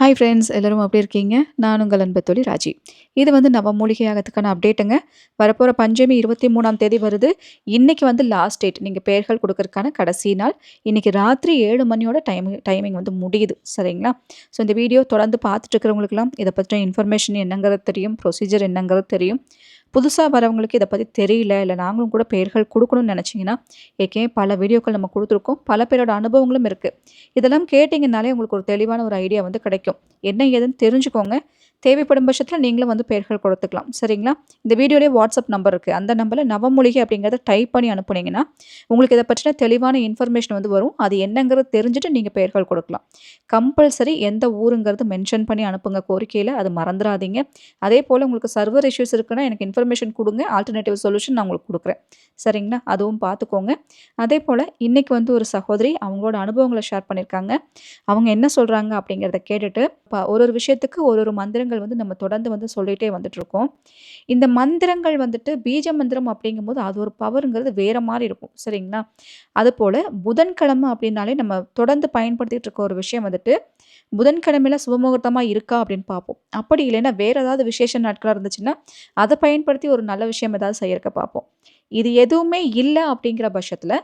Hi friends எல்லோரும் அப்படி இருக்கீங்க? நான் உங்கள் அன்பு ராஜி. இது வந்து நவமூலிகை மூலிகையாகத்துக்கான அப்டேட்டுங்க வரப்போகிற பஞ்சமி இருபத்தி மூணாம் தேதி வருது. இன்றைக்கி வந்து லாஸ்ட் டேட் நீங்கள் பெயர்கள் கொடுக்கறதுக்கான கடைசி நாள். இன்றைக்கி ராத்திரி ஏழு மணியோட டைமிங் டைமிங் வந்து முடியுது. சரிங்களா? ஸோ இந்த வீடியோ தொடர்ந்து பார்த்துட்டு இருக்கிறவங்களுக்குலாம் இதை பற்றின இன்ஃபர்மேஷன் என்னங்கிறது தெரியும் ப்ரொசீஜர் என்னங்கிறது தெரியும். புதுசாக வரவங்களுக்கு இதை பற்றி தெரியல இல்லை நாங்களும் கூட பெயர்கள் கொடுக்கணும்னு நினச்சிங்கன்னா ஏற்கனவே பல வீடியோக்கள் நம்ம கொடுத்துருக்கோம். பல பேரோட அனுபவங்களும் இருக்குது இதெல்லாம் கேட்டிங்கனாலே உங்களுக்கு ஒரு தெளிவான ஒரு ஐடியா வந்து கிடைக்கும். என்ன ஏதுன்னு தெரிஞ்சுக்கோங்க. தேவைப்படும் பட்சத்தில் நீங்களும் வந்து பெயர்கள் கொடுத்துக்கலாம். சரிங்களா? இந்த வீடியோலேயே வாட்ஸ்அப் நம்பர் இருக்குது அந்த நம்பரில் நவமொழிகை அப்படிங்கிறத டைப் பண்ணி அனுப்புனீங்கன்னா உங்களுக்கு இதை பற்றின தெளிவான இன்ஃபர்மேஷன் வந்து வரும். அது என்னங்கிறது தெரிஞ்சுட்டு நீங்கள் பெயர்கள் கொடுக்கலாம். கம்பல்சரி எந்த ஊருங்கிறது மென்ஷன் பண்ணி அனுப்புங்க கோரிக்கையில். அது மறந்துடாதீங்க. அதே போல் உங்களுக்கு சர்வர் இஷ்யூஸ் இருக்குன்னா எனக்கு இன்ஃபர்மேஷன் கொடுங்க. ஆல்டர்னேட்டிவ் சொல்யூஷன் நான் உங்களுக்கு கொடுக்குறேன். சரிங்களா? அதுவும் பார்த்துக்கோங்க. அதே போல் இன்றைக்கி வந்து ஒரு சகோதரி அவங்களோட அனுபவங்களை ஷேர் பண்ணியிருக்காங்க. அவங்க என்ன சொல்கிறாங்க அப்படிங்கிறத கேட்டுட்டு ஒரு ஒரு விஷயத்துக்கு ஒரு ஒரு மந்திரங்கள் மந்திரங்கள் வந்து நம்ம தொடர்ந்து வந்து சொல்லிகிட்டே வந்துட்ருக்கோம் இந்த மந்திரங்கள் வந்துட்டு பீஜ மந்திரம் அப்படிங்கும்போது அது ஒரு பவருங்கிறது வேறு மாதிரி இருக்கும். சரிங்களா? அதுபோல் புதன்கிழமை அப்படின்னாலே நம்ம தொடர்ந்து பயன்படுத்திகிட்டு இருக்க ஒரு விஷயம் வந்துட்டு புதன்கிழமையில சுபமுகூர்த்தமாக இருக்கா அப்படின்னு பார்ப்போம். அப்படி இல்லைன்னா வேறு ஏதாவது விசேஷ நாட்களாக இருந்துச்சுன்னா அதை பயன்படுத்தி ஒரு நல்ல விஷயம் ஏதாவது செய்யறக்க பார்ப்போம். இது எதுவுமே இல்லை அப்படிங்கிற பட்சத்தில்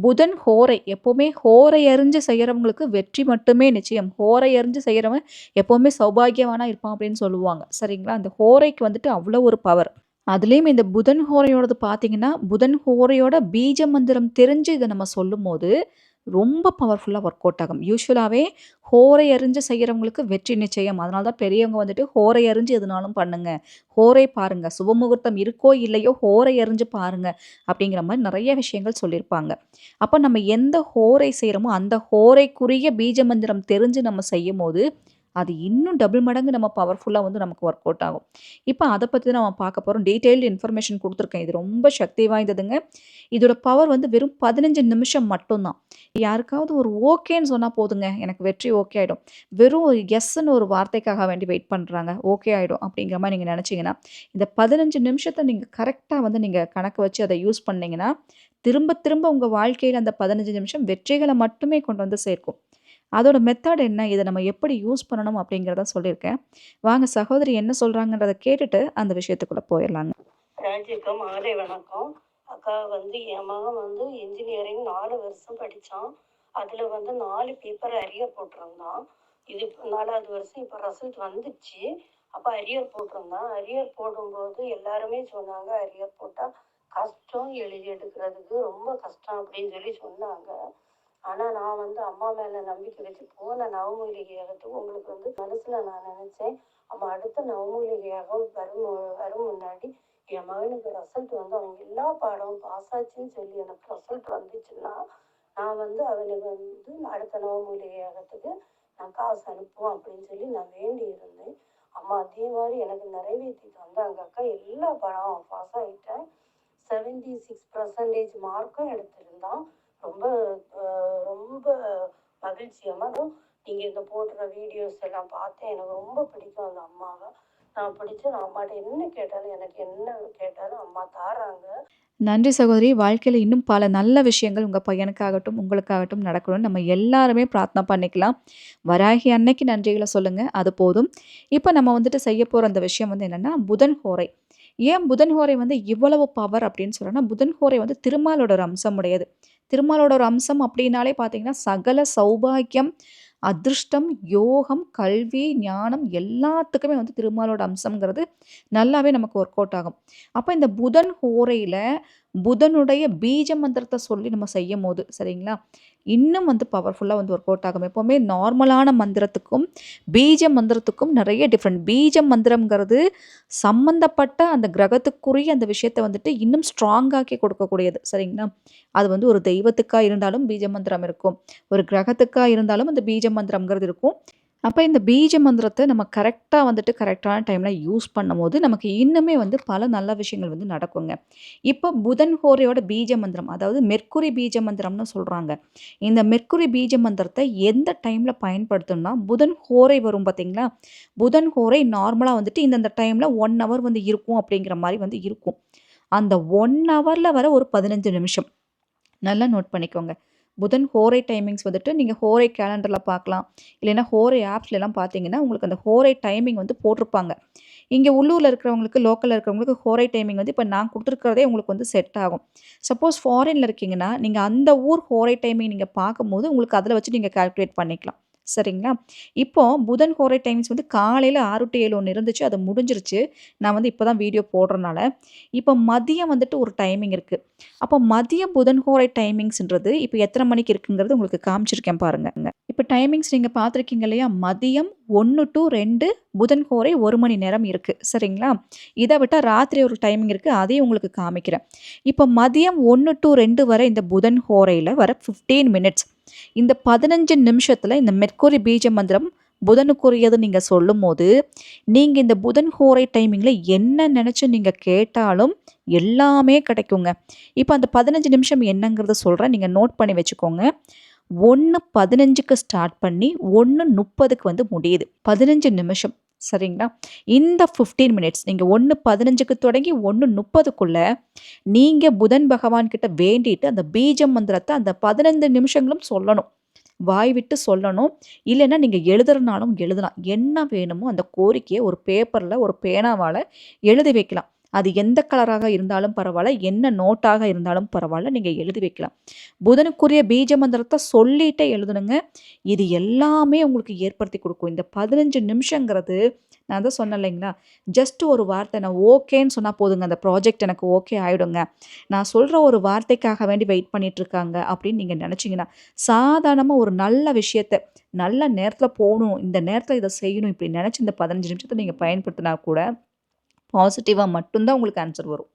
புதன் ஹோரை எப்போவுமே ஹோரை எறிஞ்சு செய்கிறவங்களுக்கு வெற்றி மட்டுமே நிச்சயம். ஹோரை எறிஞ்சு செய்கிறவன் எப்போவுமே சௌபாகியவானாக இருப்பான் அப்படின்னு சொல்லுவாங்க. சரிங்களா? அந்த ஹோரைக்கு வந்துட்டு அவ்வளோ ஒரு பவர் அதுலேயும் இந்த புதன் ஹோரையோடது பார்த்தீங்கன்னா புதன் ஹோரையோட பீஜ மந்திரம் தெரிஞ்சு இதை நம்ம சொல்லும் போது ரொம்ப பவர்ஃபுல்லாக ஒர்க் அவுட் ஆகும். யூஸ்வலாகவே ஹோரை அறிஞ்சு செய்கிறவங்களுக்கு வெற்றி நிச்சயம். அதனால தான் பெரியவங்க வந்துட்டு ஹோரை அறிஞ்சு எதுனாலும் பண்ணுங்கள் ஹோரை பாருங்கள் சுபமுகூர்த்தம் இருக்கோ இல்லையோ ஹோரை அறிஞ்சு பாருங்கள் அப்படிங்கிற மாதிரி நிறைய விஷயங்கள் சொல்லியிருப்பாங்க. அப்போ நம்ம எந்த ஹோரை செய்கிறோமோ அந்த ஹோரைக்குரிய பீஜ மந்திரம் தெரிஞ்சு நம்ம செய்யும் போது அது இன்னும் டபுள் மடங்கு நம்ம பவர்ஃபுல்லாக வந்து நமக்கு ஒர்க் அவுட் ஆகும். இப்போ அதை பற்றி தான் நம்ம பார்க்க போகிறோம் டீட்டெயில்டு இன்ஃபர்மேஷன் கொடுத்துருக்கேன். இது ரொம்ப சக்தி வாய்ந்ததுங்க. இதோட பவர் வந்து வெறும் பதினஞ்சு நிமிஷம் மட்டும்தான். யாருக்காவது ஒரு ஓகேன்னு சொன்னால் போதுங்க. எனக்கு வெற்றி ஓகே ஆகிடும் வெறும் ஒரு எஸ்ன்னு ஒரு வார்த்தைக்காக வேண்டி வெயிட் பண்ணுறாங்க ஓகே ஆகிடும் அப்படிங்கிற மாதிரி நீங்கள் நினச்சிங்கன்னா இந்த பதினஞ்சு நிமிஷத்தை நீங்கள் கரெக்டாக வந்து நீங்கள் கணக்கு வச்சு அதை யூஸ் பண்ணிங்கன்னா திரும்ப திரும்ப உங்கள் வாழ்க்கையில் அந்த பதினஞ்சு நிமிஷம் வெற்றிகளை மட்டுமே கொண்டு வந்து சேர்க்கும். அதோட மெத்தட் என்ன? இதை நம்ம எப்படி யூஸ் பண்ணணும் அப்படிங்கிறத சொல்லியிருக்கேன். வாங்க சகோதரி என்ன சொல்கிறாங்கன்றத கேட்டுட்டு அந்த விஷயத்துக்குள்ளே போயிடலாங்க. ராஜிக்கம் மாலை வணக்கம். அக்கா வந்து என் மகன் வந்து இன்ஜினியரிங் நாலு வருஷம் படித்தான் அதில் வந்து நாலு பேப்பர் அரியர் போட்டிருந்தான். இது நாலாவது வருஷம் இப்போ ரிசல்ட் வந்துச்சு. அப்போ அரியர் போட்டிருந்தான். அரியர் போடும்போது எல்லாருமே சொன்னாங்க அரியர் போட்டால் கஷ்டம் எழுதி எடுக்கிறதுக்கு ரொம்ப கஷ்டம் அப்படின்னு சொல்லி சொன்னாங்க. ஆனால் நான் வந்து அம்மா மேலே நம்பிக்கை வச்சு போன நவமூலிகை யாகத்துக்கு உங்களுக்கு வந்து மனசில் நான் நினச்சேன். அம்மா அடுத்த நவமூலிகை யாகம் வரும் வரும் முன்னாடி என் மகனுக்கு ரிசல்ட் வந்து அவன் எல்லா பாடமும் பாஸ் ஆச்சுன்னு சொல்லி எனக்கு ரிசல்ட் வந்துச்சுன்னா நான் வந்து அவனுக்கு வந்து அடுத்த நவமூலிகை யாகத்துக்கு நான் காசு அனுப்புவோம் அப்படின்னு சொல்லி நான் வேண்டி இருந்தேன். அம்மா அதே மாதிரி எனக்கு நிறைவேற்றி தந்தாங்க அக்கா. எல்லா படம் பாஸ் ஆகிட்டேன் செவன்டி சிக்ஸ் பர்சன்டேஜ் மார்க்கும் எடுத்திருந்தான். ரொம்ப ரொம்ப மகிழ்ச்சியமாக நீங்கள் இந்த போடுற வீடியோஸ் எல்லாம் பார்த்தேன் எனக்கு ரொம்ப பிடிக்கும் அந்த அம்மாவை. நான் பிடிச்சி நான் அம்மாட்ட என்ன கேட்டாலும் எனக்கு என்ன கேட்டாலும் அம்மா தாராங்க. நன்றி சகோதரி. வாழ்க்கையில் இன்னும் பல நல்ல விஷயங்கள் உங்கள் பையனுக்காகட்டும் உங்களுக்காகட்டும் நடக்கணும்னு நம்ம எல்லாருமே பிரார்த்தனை பண்ணிக்கலாம். வராகி அன்னைக்கு நன்றிகளை சொல்லுங்கள் அது போதும். இப்போ நம்ம வந்துட்டு செய்ய போகிற அந்த விஷயம் வந்து என்னென்னா புதன் ஹோரை. ஏன் புதன் ஹோரை வந்து இவ்வளவு பவர் அப்படின்னு சொல்கிறேன்னா புதன் ஹோரை வந்து திருமாலோட ஒரு அம்சம் உடையது திருமாலோட ஒரு அம்சம் அப்படின்னாலே பார்த்தீங்கன்னா சகல சௌபாகியம் அதிர்ஷ்டம் யோகம் கல்வி ஞானம் எல்லாத்துக்குமே வந்து திருமாலோட அம்சங்கிறது நல்லாவே நமக்கு ஒர்க் அவுட் ஆகும். அப்போ இந்த புதன் ஹோரையில் புதனுடைய பீஜ மந்திரத்தை சொல்லி நம்ம செய்யும் போது சரிங்களா? இன்னும் வந்து பவர்ஃபுல்லாக வந்து ஒர்க் அவுட் ஆகும். எப்போவுமே நார்மலான மந்திரத்துக்கும் பீஜ மந்திரத்துக்கும் நிறைய டிஃப்ரெண்ட் பீஜ மந்திரங்கிறது சம்மந்தப்பட்ட அந்த கிரகத்துக்குரிய அந்த விஷயத்தை வந்துட்டு இன்னும் ஸ்ட்ராங்காக்கி கொடுக்கக்கூடியது. சரிங்களா? அது வந்து ஒரு தெய்வத்துக்காக இருந்தாலும் பீஜ மந்திரம் இருக்கும். ஒரு கிரகத்துக்காக இருந்தாலும் அந்த பீஜ மந்திரங்கிறது இருக்கும். அப்போ இந்த பீஜ மந்திரத்தை நம்ம கரெக்டாக வந்துட்டு கரெக்டான டைமில் யூஸ் பண்ணும்போது நமக்கு இன்னுமே வந்து பல நல்ல விஷயங்கள் வந்து நடக்குங்க. இப்போ புதன் ஹோரையோட பீஜ மந்திரம் அதாவது மெர்க்குரி பீஜ மந்திரம்னு சொல்கிறாங்க இந்த மெர்க்குரி பீஜ மந்திரத்தை எந்த டைமில் பயன்படுத்தணும்னா புதன் ஹோரை வரும் பார்த்தீங்களா புதன் ஹோரை நார்மலாக வந்துட்டு இந்தந்த டைமில் ஒன் ஹவர் வந்து இருக்கும் அப்படிங்கிற மாதிரி வந்து இருக்கும். அந்த ஒன் ஹவரில் வர ஒரு பதினஞ்சு நிமிஷம். நல்லா நோட் பண்ணிக்கோங்க. புதன் ஹோரை டைமிங்ஸ் வந்துட்டு நீங்கள் ஹோரை கேலண்டரில் பார்க்கலாம். இல்லைன்னா ஹோரை ஆப்ஸ்லலாம் பார்த்தீங்கன்னா உங்களுக்கு அந்த ஹோரை டைமிங் வந்து போட்டிருப்பாங்க. இங்கே உள்ளூரில் இருக்கிறவங்களுக்கு லோக்கலில் இருக்கிறவங்களுக்கு ஹோரை டைமிங் வந்து இப்போ நான் கொடுத்துருக்கிறதே உங்களுக்கு வந்து செட் ஆகும். சப்போஸ் ஃபாரினில் இருக்கீங்கன்னா நீங்கள் அந்த ஊர் ஹோரை டைமிங் நீங்கள் பார்க்கும்போது உங்களுக்கு அதில் வச்சு நீங்கள் கால்குலேட் பண்ணிக்கலாம். சரிங்களா? இப்போ புதன் ஹோரை டைம்ஸ் வந்து காலையில் ஆறு டு ஏழு ஒன்று இருந்துச்சு அது முடிஞ்சிருச்சு. நான் வந்து இப்போ தான் வீடியோ போடுறனால இப்போ மதியம் வந்துட்டு ஒரு டைமிங் இருக்குது அப்போ மதியம் புதன் ஹோரை டைமிங்ஸ்ன்றது இப்போ எத்தனை மணிக்கு இருக்குங்கிறது உங்களுக்கு காமிச்சிருக்கேன் பாருங்க. இப்போ டைமிங்ஸ் நீங்கள் பார்த்துருக்கீங்க இல்லையா? மதியம் ஒன்று டு ரெண்டு புதன் ஹோரை ஒரு மணி நேரம் இருக்குது சரிங்களா? இதை விட்டால் ராத்திரி ஒரு டைமிங் இருக்குது அதையும் உங்களுக்கு காமிக்கிறேன். இப்போ மதியம் ஒன்று டு ரெண்டு வரை இந்த புதன் ஹோரையில் வர ஃபிஃப்டீன் மினிட்ஸ் இந்த பதினஞ்சு நிமிஷத்தில் இந்த மெர்க்குரி பீஜ மந்திரம் புதனுக்குரியது நீங்கள் சொல்லும் போது நீங்கள் இந்த புதன் ஹோரை டைமிங்கில் என்ன நினச்சி நீங்கள் கேட்டாலும் எல்லாமே கிடைக்குங்க. இப்போ அந்த பதினஞ்சு நிமிஷம் என்னங்கிறத சொல்கிறேன் நீங்கள் நோட் பண்ணி வச்சுக்கோங்க. ஒன்று பதினஞ்சுக்கு ஸ்டார்ட் பண்ணி ஒன்று முப்பதுக்கு வந்து முடியுது. பதினஞ்சு நிமிஷம். சரிங்களா? இந்த ஃபிஃப்டீன் மினிட்ஸ் நீங்கள் ஒன்று பதினஞ்சுக்கு தொடங்கி ஒன்று முப்பதுக்குள்ளே நீங்கள் புதன் பகவான் கிட்ட வேண்டிட்டு அந்த பீஜ மந்திரத்தை அந்த பதினைந்து நிமிஷங்களும் சொல்லணும். வாய் விட்டு சொல்லணும். இல்லைன்னா நீங்கள் எழுதுறனாலும் எழுதலாம். என்ன வேணுமோ அந்த கோரிக்கையை ஒரு பேப்பரில் ஒரு பேனாவால் எழுதி வைக்கலாம். அது எந்த கலராக இருந்தாலும் பரவாயில்ல என்ன நோட்டாக இருந்தாலும் பரவாயில்ல நீங்கள் எழுதி வைக்கலாம். புதனுக்குரிய பீஜ மந்திரத்தை சொல்லிட்டே எழுதணுங்க. இது எல்லாமே உங்களுக்கு ஏற்படுத்தி கொடுக்கும். இந்த பதினஞ்சு நிமிஷங்கிறது நான் தான் சொன்னேன் இல்லைங்களா? ஜஸ்ட் ஒரு வார்த்தை நான் ஓகேன்னு சொன்னால் போதுங்க. அந்த ப்ராஜெக்ட் எனக்கு ஓகே ஆகிடுங்க நான் சொல்கிற ஒரு வார்த்தைக்காக வேண்டி வெயிட் பண்ணிகிட்ருக்காங்க அப்படின்னு நீங்கள் நினச்சிங்கன்னா சாதாரணமாக ஒரு நல்ல விஷயத்த நல்ல நேரத்தில் போகணும் இந்த நேரத்தில் இதை செய்யணும் இப்படி நினச்சி இந்த பதினஞ்சு நிமிஷத்தை நீங்கள் பயன்படுத்தினா கூட பாசிட்டிவாக மட்டும்தான் உங்களுக்கு ஆன்சர் வரும்.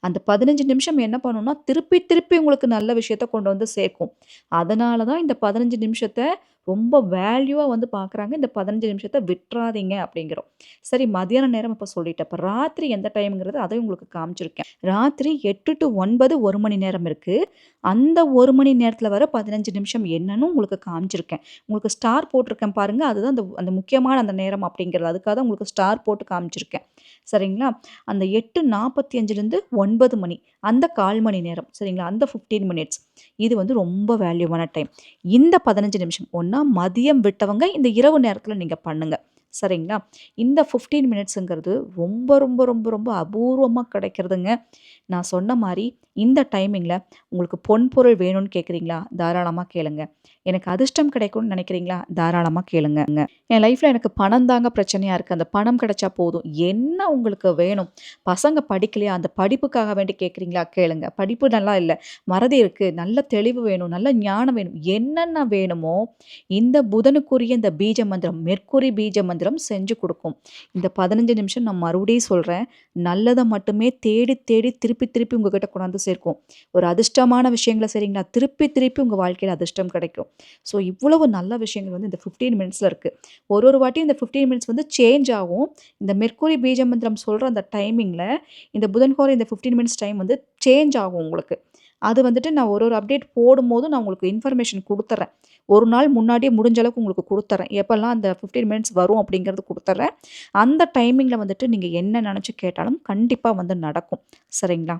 அந்த பதினஞ்சு நிமிஷம் என்ன பண்ணணும்னா திருப்பி திருப்பி உங்களுக்கு நல்ல விஷயத்த கொண்டு வந்து சேர்க்கும். அதனால தான் இந்த பதினஞ்சு நிமிஷத்தை ரொம்ப வேல்யூவாக வந்து பார்க்குறாங்க இந்த பதினஞ்சு நிமிஷத்தை விட்டுறாதீங்க அப்படிங்கிறோம். சரி மதியான நேரம் இப்போ சொல்லிட்டேன். இப்போ ராத்திரி எந்த டைம்ங்கிறது அதையும் உங்களுக்கு காமிச்சிருக்கேன். ராத்திரி எட்டு டு ஒன்பது ஒரு மணி நேரம் இருக்குது அந்த ஒரு மணி நேரத்தில் வர பதினஞ்சு நிமிஷம் என்னன்னு உங்களுக்கு காமிச்சிருக்கேன். உங்களுக்கு ஸ்டார் போட்டிருக்கேன் பாருங்கள் அதுதான் அந்த அந்த முக்கியமான அந்த நேரம் அப்படிங்கிறது. அதுக்காக தான் உங்களுக்கு ஸ்டார் போட்டு காமிச்சிருக்கேன். சரிங்களா? அந்த எட்டு நாற்பத்தி அஞ்சுலேருந்து ஒன்பது மணி. அந்த கால் மணி நேரம். சரிங்களா? அந்த ஃபிஃப்டீன் மினிட்ஸ் இது வந்து ரொம்ப வேல்யூவான டைம் இந்த பதினஞ்சு நிமிஷம் ஒன்றா மதியம் விட்டவங்க இந்த இரவு நேரத்தில் நீங்கள் பண்ணுங்கள் சரிங்களா? இந்த ஃபிஃப்டீன் மினிட்ஸுங்கிறது ரொம்ப ரொம்ப ரொம்ப ரொம்ப அபூர்வமாக கிடைக்கிறதுங்க. நான் சொன்ன மாதிரி இந்த டைமிங்கில் உங்களுக்கு பொன் பொருள் வேணும்னு கேட்குறீங்களா தாராளமாக கேளுங்க. எனக்கு அதிர்ஷ்டம் கிடைக்கும்னு நினைக்கிறீங்களா? தாராளமாக கேளுங்க. என் லைஃப்பில் எனக்கு பணம் தாங்க பிரச்சனையாக இருக்குது அந்த பணம் கிடைச்சா போதும். என்ன உங்களுக்கு வேணும்? பசங்க படிக்கலையா? அந்த படிப்புக்காக வேண்டி கேட்குறீங்களா கேளுங்க. படிப்பு நல்லா இல்லை. மறதி இருக்குது நல்ல தெளிவு வேணும். நல்ல ஞானம் வேணும். என்னென்ன வேணுமோ இந்த புதனுக்குரிய இந்த பீஜ மந்திரம் மெர்க்குரி பீஜ மந்திரம் செஞ்சு கொடுக்கும். இந்த பதினஞ்சு நிமிஷம் நான் மறுபடியும் சொல்கிறேன் நல்லதை மட்டுமே தேடி தேடி திருப்பி திருப்பி உங்ககிட்ட கொண்டாந்து சேர்க்கும். ஒரு அதிர்ஷ்டமான விஷயங்களை சரிங்களா திருப்பி திருப்பி உங்கள் வாழ்க்கையில் அதிர்ஷ்டம் கிடைக்கும். ஸோ இவ்வளவு நல்ல விஷயங்கள் வந்து இந்த ஃபிஃப்டீன் மினிட்ஸில் இருக்குது ஒரு ஒரு வாட்டியும் இந்த ஃபிஃப்டீன் மினிட்ஸ் வந்து சேஞ்ச் ஆகும். இந்த மெர்க்குரி பீஜ மந்திரம் சொல்கிற அந்த டைமிங்கில் இந்த புதன்கோரை இந்த ஃபிஃப்டீன் மினிட்ஸ் டைம் வந்து சேஞ்ச் ஆகும் உங்களுக்கு. அது வந்துட்டு நான் ஒரு ஒரு அப்டேட் போடும்போது நான் உங்களுக்கு இன்ஃபர்மேஷன் கொடுத்துட்றேன் ஒரு நாள் முன்னாடியே முடிஞ்ச அளவுக்கு உங்களுக்கு கொடுத்துட்றேன் எப்போல்லாம் அந்த ஃபிஃப்டீன் மினிட்ஸ் வரும் அப்படிங்கிறது கொடுத்துட்றேன் அந்த டைமிங்கில் வந்துட்டு நீங்கள் என்ன நினச்சி கேட்டாலும் கண்டிப்பாக வந்து நடக்கும். சரிங்களா?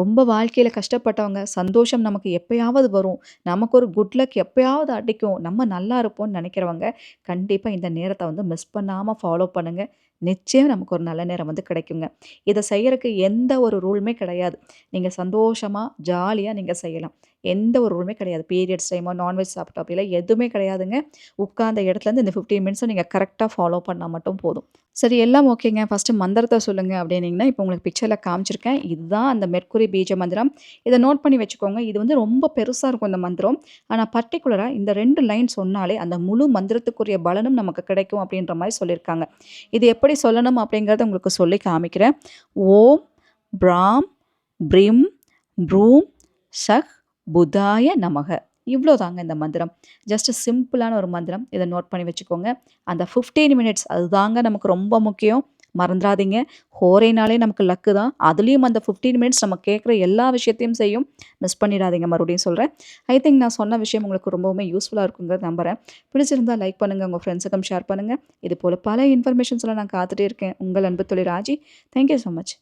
ரொம்ப வாழ்க்கையில் கஷ்டப்பட்டவங்க சந்தோஷம் நமக்கு எப்பயாவது வரும். நமக்கு ஒரு குட் லக் எப்பயாவது அடிக்கும். நம்ம நல்லா இருப்போம்னு நினைக்கிறவங்க கண்டிப்பாக இந்த நேரத்தை வந்து மிஸ் பண்ணாமல் ஃபாலோ பண்ணுங்கள் நிச்சயம் நமக்கு ஒரு நல்ல நேரம் வந்து கிடைக்குங்க. இதை செய்யறதுக்கு எந்த ஒரு ரூலுமே கிடையாது. நீங்கள் சந்தோஷமாக ஜாலியாக நீங்கள் செய்யலாம். எந்த ஒரு ரூலுமே கிடையாது. பீரியட்ஸ் டைமோ நான்வெஜ் சாப்பிட்டோம் அப்படிலாம் எதுவுமே கிடையாதுங்க. உட்காந்த இடத்துலேருந்து இந்த ஃபிஃப்டீன் மினிட்ஸும் நீங்கள் கரெக்டாக ஃபாலோ பண்ணால் மட்டும் போதும். சரி எல்லாம் ஓகேங்க ஃபஸ்ட்டு மந்திரத்தை சொல்லுங்கள் அப்படின்னீங்கன்னா இப்போ உங்களுக்கு பிக்சரில் காமிச்சிருக்கேன். இதுதான் அந்த மெர்க்குரி பீஜ மந்திரம். இதை நோட் பண்ணி வச்சுக்கோங்க. இது வந்து ரொம்ப பெருசாக இருக்கும் இந்த மந்திரம். ஆனால் பர்டிகுலராக இந்த ரெண்டு லைன் சொன்னாலே அந்த முழு மந்திரத்துக்குரிய பலனும் நமக்கு கிடைக்கும் அப்படின்ற மாதிரி சொல்லியிருக்காங்க. இது எப்படி சொல்லணும் அப்படிங்கிறத உங்களுக்கு சொல்லி காமிக்கிறேன். ஓம் பிராம் பிரிம் ப்ரூம் சஹ் புதாய நமக. இவ்வளோ தாங்க இந்த மந்திரம். ஜஸ்ட் சிம்பிளான ஒரு மந்திரம். இதை நோட் பண்ணி வச்சுக்கோங்க. அந்த ஃபிஃப்டீன் மினிட்ஸ் அதுதாங்க நமக்கு ரொம்ப முக்கியம். மறந்துடாதீங்க. ஹோரைனாலே நமக்கு லக்கு தான். அதுலேயும் அந்த ஃபிஃப்டீன் மினிட்ஸ் நம்ம கேட்குற எல்லா விஷயத்தையும் செய்யும். மிஸ் பண்ணிடாதீங்க மறுபடியும் சொல்கிறேன் ஐ திங்க் நான் சொன்ன விஷயம் உங்களுக்கு ரொம்பவுமே யூஸ்ஃபுல்லாக இருக்குங்கிறத நம்புகிறேன் பிடிச்சிருந்தால் லைக் பண்ணுங்கள் உங்கள் ஃப்ரெண்ட்ஸுக்கும் ஷேர் பண்ணுங்கள் இது போல் பல இன்ஃபர்மேஷன்ஸ்லாம் நான் காத்துட்டே இருக்கேன். உங்கள் அன்பு தொழில் ராஜி. Thank you so much